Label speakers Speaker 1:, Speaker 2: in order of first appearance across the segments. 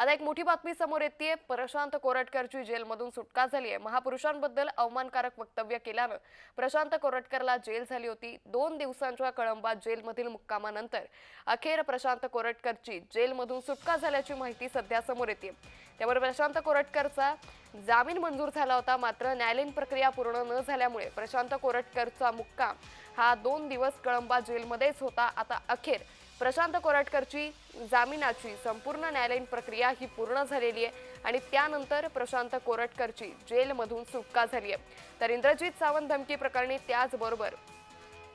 Speaker 1: आता एक मोठी बातमी समोर येते प्रशांत कोरटकरची जेलमधून सुटका झाली आहे महापुरुषांबद्दल अवमानकारक वक्तव्य केल्यानं प्रशांत कोरटकरला जेल झाली होती. दोन दिवसांच्या कळंबा जेलमधील मुक्कामानंतर अखेर प्रशांत कोरटकरची जेलमधून सुटका झाल्याची माहिती सध्या समोर येते त्यामुळे प्रशांत कोरटकरचा जामीन मंजूर झाला होता. मात्र न्यायालयीन प्रक्रिया पूर्ण न झाल्यामुळे प्रशांत कोरटकरचा मुक्काम हा दोन दिवस कळंबा जेलमध्येच होता. आता अखेर प्रशांत कोराटकरची जामिनाची संपूर्ण न्यायालयीन प्रक्रिया ही पूर्ण झालेली आहे आणि त्यानंतर प्रशांत कोरटकरची जेलमधून सुटका झाली आहे. तर इंद्रजित सावंत धमकी प्रकरणी त्याचबरोबर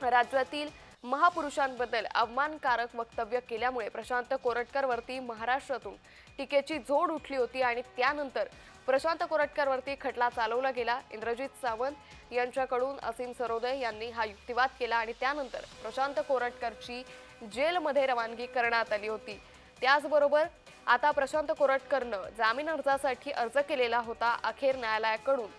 Speaker 1: राज्यातील महापुरुषांबद्दल अवमानकारक वक्तव्य केल्यामुळे प्रशांत कोरटकरवरती महाराष्ट्रातून टीकेची झोड उठली होती आणि त्यानंतर प्रशांत कोरटकरवरती खटला चालवला गेला. इंद्रजित सावंत यांच्याकडून असीम सरोदय यांनी हा युक्तिवाद केला आणि त्यानंतर प्रशांत कोरटकरची जेलमध्ये रवानगी करण्यात आली होती. त्याचबरोबर आता प्रशांत कोरटकरनं जामीन अर्जासाठी अर्ज केलेला होता अखेर न्यायालयाकडून.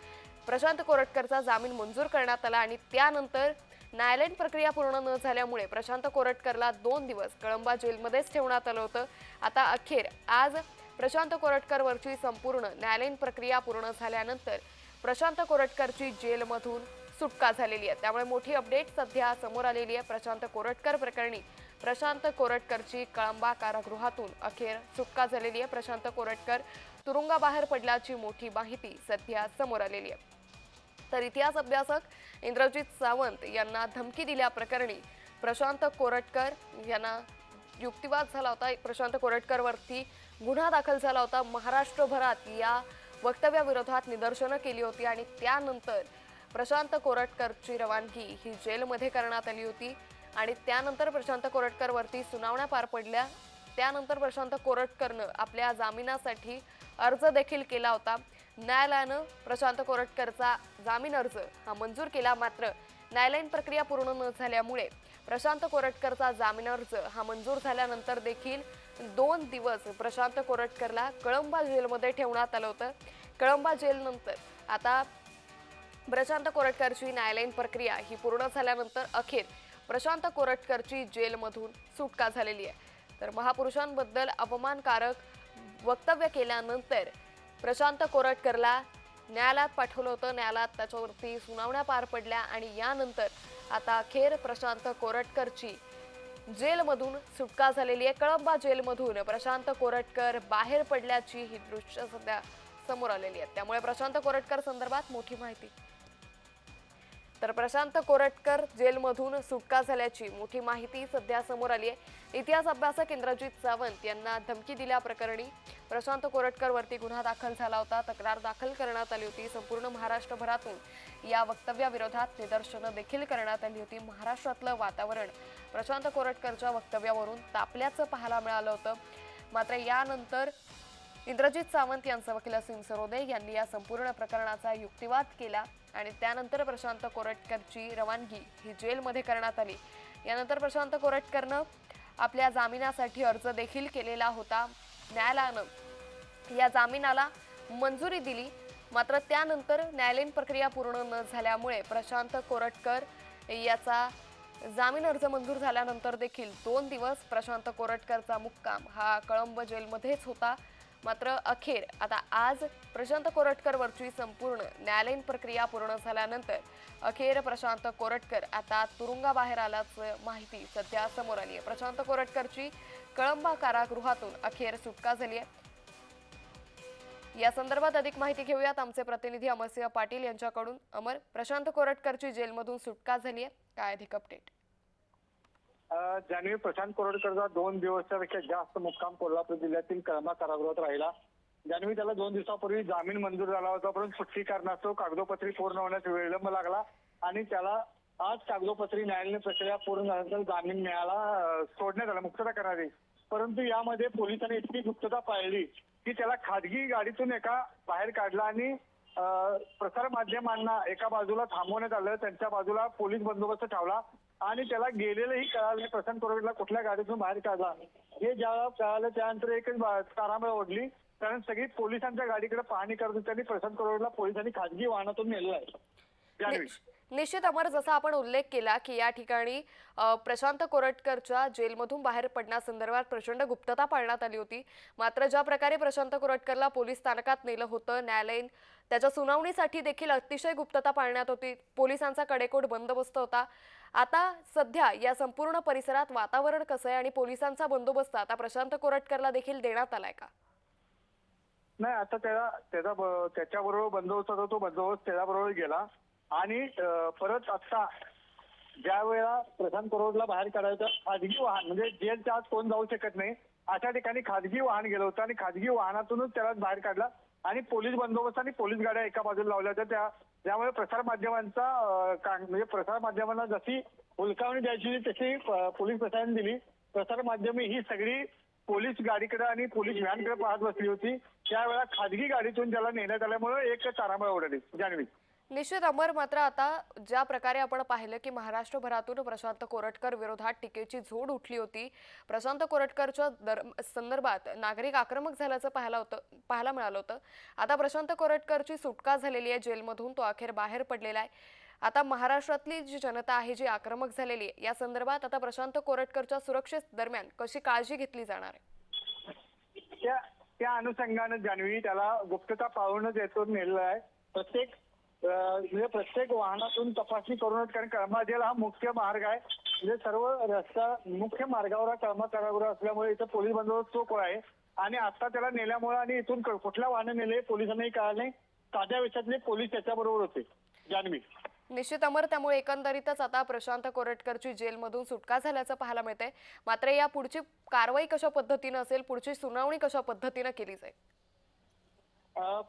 Speaker 1: प्रशांत कोरटकरचा जामीन मंजूर करण्यात आला आणि त्यानंतर न्यायालयीन प्रक्रिया पूर्ण न झाल्यामुळे प्रशांत कोरटकरला दोन दिवस कळंबा जेलमध्येच ठेवण्यात आलं होतं. आता अखेर आज प्रशांत कोरटकरवरची संपूर्ण न्यायालयीन प्रक्रिया पूर्ण झाल्यानंतर प्रशांत कोरटकरची जेलमधून सुटका झालेली आहे. त्यामुळे मोठी अपडेट सध्या समोर आलेली आहे. प्रशांत कोरटकर प्रकरणी प्रशांत कोरटकरची कळंबा कारागृहातून अखेर सुटका झालेली आहे. प्रशांत कोरटकर तुरुंगाबाहेर पडल्याची मोठी माहिती सध्या समोर आलेली आहे. तर इतिहास अभ्यासक इंद्रजित सावंत यांना धमकी दिल्याप्रकरणी प्रशांत कोरटकर यांना युक्तिवाद झाला होता. प्रशांत कोरटकरवरती गुन्हा दाखल झाला होता. महाराष्ट्रभरात या वक्तव्याविरोधात निदर्शनं केली होती आणि त्यानंतर प्रशांत कोरटकरची रवानगी ही जेलमध्ये करण्यात आली होती. आणि त्यानंतर प्रशांत कोरटकरवरती सुनावण्या पार पडल्या. त्यानंतर प्रशांत कोरटकरनं आपल्या जामिनासाठी अर्ज देखील केला होता. न्यायालयानं प्रशांत कोरटकरचा जामीन अर्ज हा मंजूर केला. मात्र न्यायालयीन प्रक्रिया पूर्ण न झाल्यामुळे प्रशांत कोरटकरचा जामीन अर्ज हा मंजूर झाल्यानंतर देखील दोन दिवस प्रशांत कोरटकरला कळंबा जेलमध्ये ठेवण्यात आलं होतं. कळंबा जेलनंतर आता प्रशांत कोरटकरची न्यायालयीन प्रक्रिया ही पूर्ण झाल्यानंतर अखेर प्रशांत कोरटकरची जेलमधून सुटका झालेली आहे. तर महापुरुषांबद्दल अपमानकारक वक्तव्य केल्यानंतर प्रशांत कोरटकरला न्यायालयात पाठवलं होतं. न्यायालयात त्याच्यावरती सुनावण्या पार पडल्या आणि यानंतर आता अखेर प्रशांत कोरटकरची जेलमधून सुटका झालेली आहे. कळंबा जेलमधून प्रशांत कोरटकर बाहेर पडल्याची ही दृश्य सध्या समोर आलेली आहेत त्यामुळे प्रशांत कोरटकर संदर्भात मोठी माहिती तर प्रशांत कोरटकर जेलमधून सुटका झाल्याची मोठी माहिती सध्या समोर आली आहे. इतिहास अभ्यासक इंद्रजित सावंत यांना धमकी दिल्याप्रकरणी प्रशांत कोरटकरवरती गुन्हा दाखल झाला होता. तक्रार दाखल करण्यात आली होती. संपूर्ण महाराष्ट्रभरातून या वक्तव्याविरोधात निदर्शनं देखील करण्यात आली होती. महाराष्ट्रातलं वातावरण प्रशांत कोरटकरच्या वक्तव्यावरून तापल्याचं पाहायला मिळालं होतं. मात्र यानंतर इंद्रजित सावंत यांचा वकील असीम सरोदे यांनी या संपूर्ण प्रकरणाचा युक्तिवाद केला आणि त्यानंतर प्रशांत कोरटकरची रवानगी ही जेलमध्ये करण्यात आली. यानंतर प्रशांत कोरटकरनं आपल्या जामिनासाठी अर्ज देखील केलेला होता. न्यायालयानं या जामिनाला मंजुरी दिली. मात्र त्यानंतर न्यायालयीन प्रक्रिया पूर्ण न झाल्यामुळे प्रशांत कोरटकर याचा जामीन अर्ज मंजूर झाल्यानंतर देखील दोन दिवस प्रशांत कोरटकरचा मुक्काम हा कळंब जेलमध्येच होता. मात्र अखेर आता आज प्रशांत कोरटकरवरची संपूर्ण न्यायालयीन प्रक्रिया पूर्ण झाल्यानंतर अखेर प्रशांत कोरटकर आता तुरुंगाबाहेर आल्याचं माहिती सध्या समोर आली आहे प्रशांत कोरटकरची कळंबा कारागृहातून अखेर सुटका झाली आहे या संदर्भात अधिक माहिती घेऊयात. आमचे प्रतिनिधी अमरसिंह पाटील यांच्याकडून. अमर प्रशांत कोरटकरची जेलमधून सुटका झाली आहे काय अधिक अपडेट
Speaker 2: अ, जान्हवी प्रशांत कोरडकरचा दोन दिवसापेक्षा पेक्षा जास्त मुक्काम कोल्हापूर जिल्ह्यातील कळमा कारागृहात राहिला. जान्हवी त्याला दोन दिवसापूर्वी जामीन मंजूर झाला होता परंतु सुट्टी कारणास्तव कागदोपत्री पूर्ण होण्यास विलंब लागला आणि त्याला आज कागदोपत्री न्यायालयीन प्रक्रिया पूर्ण झाल्यानंतर जामीन मिळाला सोडण्यात आला मुक्तता करणारी परंतु यामध्ये पोलिसांनी इतकी गुप्तता पाळली की त्याला खाजगी गाडीतून एका बाहेर काढला आणि प्रसार माध्यमांना एका बाजूला थांबवण्यात आलं त्यांच्या बाजूला पोलीस बंदोबस्त ठेवला. आणि त्याला गेलेलंही कळालं प्रशांत कोरडला कुठल्या गाडीतून बाहेर काढला. हे ज्या कळालं त्यानंतर एकच तारांबळ ओढली. कारण सगळी पोलिसांच्या गाडीकडे पाहणी करत होती आणि प्रशांत कोरडला पोलिसांनी खाजगी वाहनातून नेलेलं आहे.
Speaker 1: निश्चित अमर जसा आपण उल्लेख केला की या ठिकाणी प्रशांत कोरटकरच्या जेलमधून बाहेर पडण्यासंदर्भात प्रचंड गुप्तता पाळण्यात आली होती. मात्र ज्या प्रकारे प्रशांत कोरटकरला पोलीस स्थानकात नेलं होतं न्यायालयीन त्याच्या सुनावणीसाठी देखील अतिशय गुप्तता पाळण्यात होती. पोलिसांचा कडेकोट बंदोबस्त होता. आता सध्या या संपूर्ण परिसरात वातावरण कसं आहे आणि पोलिसांचा बंदोबस्त आता प्रशांत कोरटकरला देखील देण्यात आलाय का?
Speaker 2: नाही आता त्याला त्याचा त्याच्याबरोबर बंदोबस्त होता तो बंदोबस्त त्याच्याबरोबर गेला. आणि परत आता ज्या वेळा प्रशांत करोडला बाहेर काढायचं खाजगी वाहन म्हणजे जेलच्या आत कोण जाऊ शकत नाही अशा ठिकाणी खाजगी वाहन गेलं होतं आणि खाजगी वाहनातूनच त्याला बाहेर काढला. आणि पोलीस बंदोबस्त आणि पोलीस गाड्या एका बाजूला लावल्या होत्या. त्या त्यामुळे प्रसार माध्यमांचा म्हणजे प्रसार माध्यमांना जशी हुलकावणी द्यायची होती तशी पोलीस प्रशासन दिली. प्रसार माध्यमे ही सगळी पोलीस गाडीकडे आणि पोलीस व्हॅनकडे पाहत बसली होती. त्यावेळा खाजगी गाडीतून त्याला नेण्यात आल्यामुळे एक तारांबळ उडाली. जाणवी
Speaker 1: निश्चित अमर मात्र आता ज्या प्रकारे आपण पाहिलं की महाराष्ट्रभरातून प्रशांत कोरटकर विरोधात टीकेची झोड उठली होती. प्रशांत कोरटकरच्या दर संदर्भात नागरिक आक्रमक झाल्याचं पाहायला होतं पाहायला मिळालं होतं. आता प्रशांत कोरटकरची सुटका झालेली आहे जेलमधून तो अखेर बाहेर पडलेला आहे. आता महाराष्ट्रातली जी जनता आहे जी आक्रमक झालेली आहे या संदर्भात आता प्रशांत कोरटकरच्या सुरक्षे दरम्यान कशी काळजी घेतली जाणार आहे?
Speaker 2: त्या त्या अनुषंगाने जान्हवी त्याला गुप्तता पाहूनच येतो नेलेला आहे. प्रत्येक म्हणजे प्रत्येक वाहनातून तपासणी करूनच कारण कळमाजेला हा मुख्य मार्ग आहे. म्हणजे सर्व रस्ता मुख्य मार्गावर हा कळमा असल्यामुळे इथं पोलीस बंदोबस्त चोख आहे. आणि आता त्याला नेल्यामुळे आणि इथून कुठल्या वाहन नेले पोलिसांनाही कळालं नाही. ताज्या वेशातले पोलीस त्याच्याबरोबर होते. जान्हवी
Speaker 1: निश्चित अमर त्यामुळे एकंदरीतच आता प्रशांत कोरटकरची जेलमधून सुटका झाल्याचं पाहायला मिळते मात्र या पुढची कारवाई कशा पद्धतीनं असेल पुढची सुनावणी कशा पद्धतीनं केली जाईल?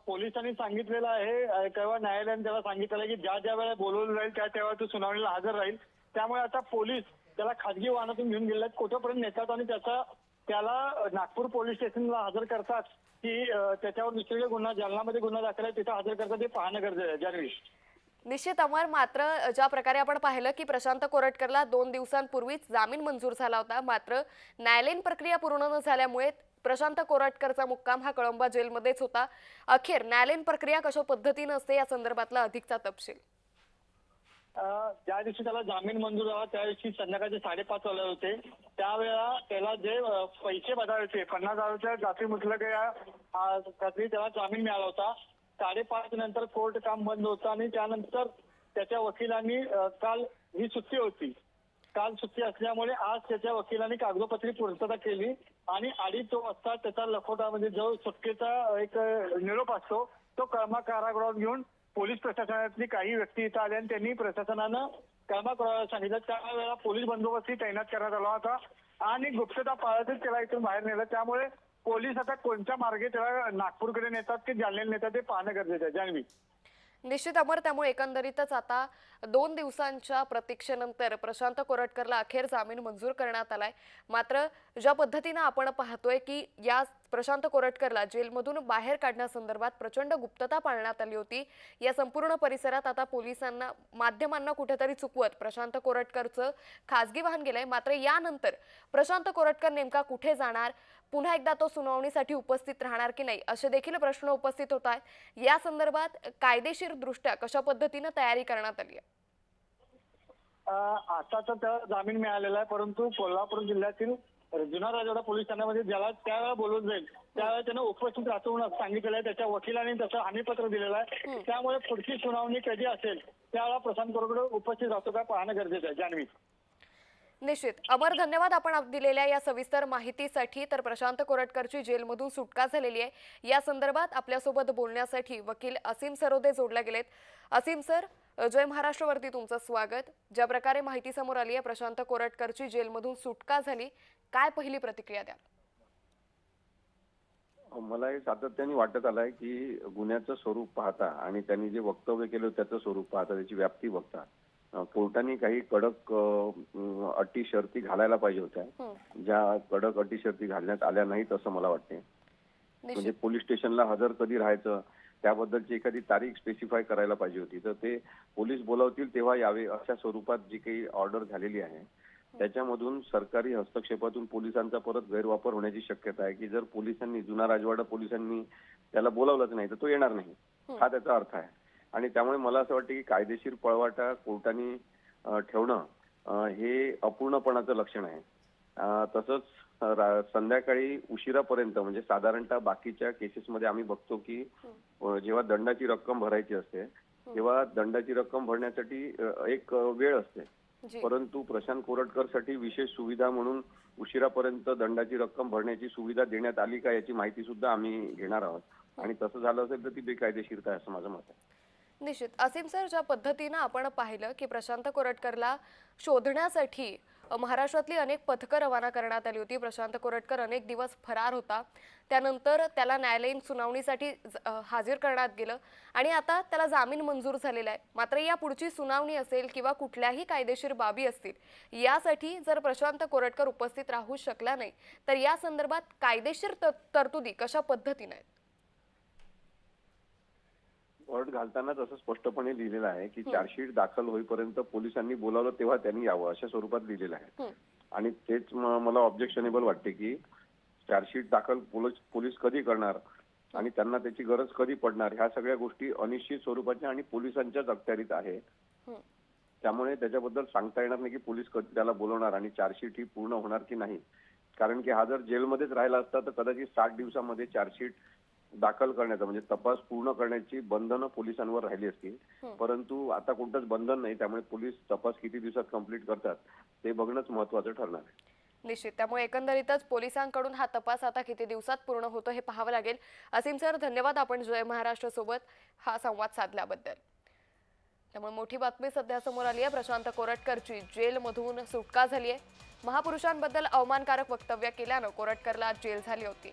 Speaker 2: पोलिसांनी सांगितलेलं आहे तेव्हा न्यायालयाने त्याला सांगितलेलं आहे की ज्या ज्या वेळेला बोलवलं जाईल त्या त्यावेळेला तो सुनावणीला हजर राहील. त्यामुळे आता पोलीस त्याला खाजगी वाहनातून घेऊन गेले आहेत कुठंपर्यंत नेतात आणि त्याचा त्याला नागपूर पोलीस स्टेशनला हजर करतात की त्याच्यावर दुसरीकडे गुन्हा जालनामध्ये गुन्हा दाखल आहे तिथं हजर करतात ते पाहणं गरजेचं आहे जानवी
Speaker 1: निश्चित अमर मात्र ज्या प्रकारे आपण पाहिलं की प्रशांत कोरटकरला दोन दिवसांपूर्वीच जामीन मंजूर झाला होता मात्र न्यायालयीन प्रक्रिया पूर्ण न झाल्यामुळे प्रशांत कोराटकरचा मुक्काम हा कळंबा जेलमध्येच होता. अखेर न्यायालयीन प्रक्रिया कशा पद्धतीनं असते या संदर्भातला अधिकचा तपशील.
Speaker 2: ज्या दिवशी त्याला जामीन मंजूर झाला त्या दिवशी संध्याकाळचे साडेपाच वाजले होते. त्यावेळेला त्याला जे पैसे बदलायचे पन्नास हजाराच्या जाती मुतलक या अं, त्याला जामीन मिळाला होता. साडेपाच नंतर कोर्ट काम बंद होतं आणि त्यानंतर त्याच्या वकिलांनी काल ही सुट्टी होती. काल सुट्टी असल्यामुळे आज त्याच्या वकिलांनी कागदोपत्री पूर्तता केली आणि अडीच वाजता त्याचा लखोटा म्हणजे जो सुटकेचा एक निरोप असतो तो कळमा कारागृहात घेऊन पोलीस प्रशासनातली काही व्यक्ती इथं आल्या आणि त्यांनी प्रशासनानं कळमा सांगितलं. त्यावेळेला पोलीस बंदोबस्त तैनात करण्यात आला होता आणि गुप्तता पाळतच त्याला इथून बाहेर नेलं. त्यामुळे पोलीस आता कोणत्या मार्गे त्याला नागपूरकडे नेतात की जालन्याला नेतात ते पाहणं गरजेचं आहे. जान्हवी.
Speaker 1: निश्चित अमर त्यामुळे एकंदरीतच आता दोन दिवसांच्या प्रतीक्षेनंतर प्रशांत कोरटकरला अखेर जामीन मंजूर करण्यात आलाय. मात्र ज्या पद्धतीनं आपण पाहतोय की या प्रशांत कोरटकरला जेलमधून बाहेर काढण्यासंदर्भात प्रचंड गुप्तता पाळण्यात आली होती. या संपूर्ण परिसरात आता पोलिसांना माध्यमांना कुठेतरी चुकवत प्रशांत कोरटकरचं खासगी वाहन गेलंय. मात्र यानंतर प्रशांत कोरटकर नेमका कुठे जाणार? पुन्हा एकदा तो सुनावणीसाठी उपस्थित राहणार की नाही? असे देखील प्रश्न उपस्थित होत आहेत. या संदर्भात कायदेशीर दृष्ट्या कशा पद्धतीनं तयारी करण्यात आली आहे?
Speaker 2: आता तर जामीन मिळालेला आहे. परंतु कोल्हापूर जिल्ह्यातील जुना राजवाडा पोलीस ठाण्यामध्ये ज्याला त्यावेळेला बोलवून जाईल त्यावेळेला त्यानं उपस्थित म्हणून सांगितलेलं आहे त्याच्या वकिलांनी तसं हमीपत्र दिलेलं आहे. त्यामुळे पुढची सुनावणी कधी असेल त्यावेळेला प्रशांत बरोबर उपस्थित राहतो का पाहणं गरजेचं आहे. जान्हवी.
Speaker 1: निश्चित. अमर धन्यवाद आपण आप- दिलेल्या या सविस्तर माहितीसाठी. तर प्रशांत कोरटकरची जेलमधून सुटका झालेली आहे. या संदर्भात आपल्यासोबत बोलण्यासाठी वकील असीम सरोदे जोडले गेलेत. असीम सर जय महाराष्ट्रवरती तुमचं स्वागत. ज्या प्रकारे माहिती समोर आली आहे प्रशांत कोरटकरची जेलमधून सुटका झाली. काय पहिली प्रतिक्रिया द्या
Speaker 3: मला हे सातत्याने वाटत आलंय की गुन्ह्याचं स्वरूप पाहता आणि त्यांनी जे वक्तव्य केलं त्याचं स्वरूप पाहता त्याची व्याप्ती बघता कोर्टाने काही कडक अटी शर्ती घालायला पाहिजे होत्या. ज्या कडक अटी शर्ती घालण्यात आल्या नाहीत असं मला वाटते. म्हणजे पोलीस स्टेशनला हजर कधी राहायचं त्याबद्दलची एखादी तारीख स्पेसिफाय करायला पाहिजे होती. तर ते पोलीस बोलावतील तेव्हा यावे अशा स्वरूपात जी काही ऑर्डर झालेली आहे. त्याच्यामधून सरकारी हस्तक्षेपातून पोलिसांचा परत गैरवापर होण्याची शक्यता आहे की जर पोलिसांनी जुना राजवाडा पोलिसांनी त्याला बोलावलंच नाही तर तो येणार नाही. हा. त्याचा अर्थ आहे. आणि त्यामुळे मला असं वाटतं की कायदेशीर पळवाटा कोर्टाने ठेवणं हे अपूर्णपणाचं लक्षण आहे. तसंच संध्याकाळी उशिरापर्यंत म्हणजे साधारणतः बाकीच्या केसेसमध्ये आम्ही बघतो की जेव्हा दंडाची रक्कम भरायची असते तेव्हा दंडाची रक्कम भरण्यासाठी एक वेळ असते. परंतु प्रशांत कोरटकरसाठी विशेष सुविधा म्हणून उशिरापर्यंत दंडाची रक्कम भरण्याची सुविधा देण्यात आली का याची माहिती सुद्धा आम्ही घेणार आहोत. आणि तसं झालं असेल तर ती बेकायदेशीरता आहे असं माझं मत आहे.
Speaker 1: निश्चित. असीम सर ज्या पद्धतीनं आपण पाहिलं की प्रशांत कोरटकरला शोधण्यासाठी महाराष्ट्रातली अनेक पथकं रवाना करण्यात आली होती. प्रशांत कोरटकर अनेक दिवस फरार होता. त्यानंतर त्याला न्यायालयीन सुनावणीसाठी ज- हाजीर करण्यात गेलं आणि आता त्याला जामीन मंजूर झालेला आहे. मात्र या पुढची सुनावणी असेल किंवा कुठल्याही कायदेशीर बाबी असतील यासाठी जर प्रशांत कोरटकर उपस्थित राहू शकला नाही तर या संदर्भात कायदेशीर तरतुदी कशा पद्धतीने आहेत?
Speaker 3: अट घालताना तसं स्पष्टपणे लिहिलेलं आहे की चार्जशीट दाखल होईपर्यंत पोलिसांनी बोलावलं तेव्हा त्यांनी यावं अशा स्वरूपात लिहिलेलं आहे. आणि तेच मला ऑब्जेक्शनेबल वाटते की चार्जशीट दाखल पोलीस कधी करणार आणि त्यांना त्याची गरज कधी पडणार ह्या सगळ्या गोष्टी अनिश्चित स्वरूपाच्या आणि पोलिसांच्याच अखत्यारीत आहे. त्यामुळे त्याच्याबद्दल सांगता येणार नाही की पोलीस कधी त्याला बोलवणार आणि चार्जशीट ही पूर्ण होणार की नाही कारण की हा जर जेलमध्येच राहिला असता तर कदाचित साठ दिवसामध्ये चार्जशीट दाखल करण्याचा म्हणजे तपास पूर्ण करण्याची बंधनं पोलिसांवर राहिली असती
Speaker 1: हं.
Speaker 3: परंतु आता कोणतंच बंधन नाही त्यामुळे पोलीस तपास किती दिवसात कंप्लीट करतात ते बघणंच महत्वाचं ठरणार आहे.
Speaker 1: निश्चित. त्यामुळे एकंदरीतच पोलिसांकडून हा तपास आता किती दिवसात पूर्ण होतो हे पाहावं लागेल. असीम सर धन्यवाद आपण जय महाराष्ट्र सोबत हा संवाद साधल्याबद्दल. त्यामुळे मोठी बातमी सध्या समोर आली आहे प्रशांत कोरटकरची जेलमधून सुटका झाली आहे. महापुरुषांबद्दल अवमानकारक वक्तव्य केल्यानं कोरटकरला जेल झाली होती.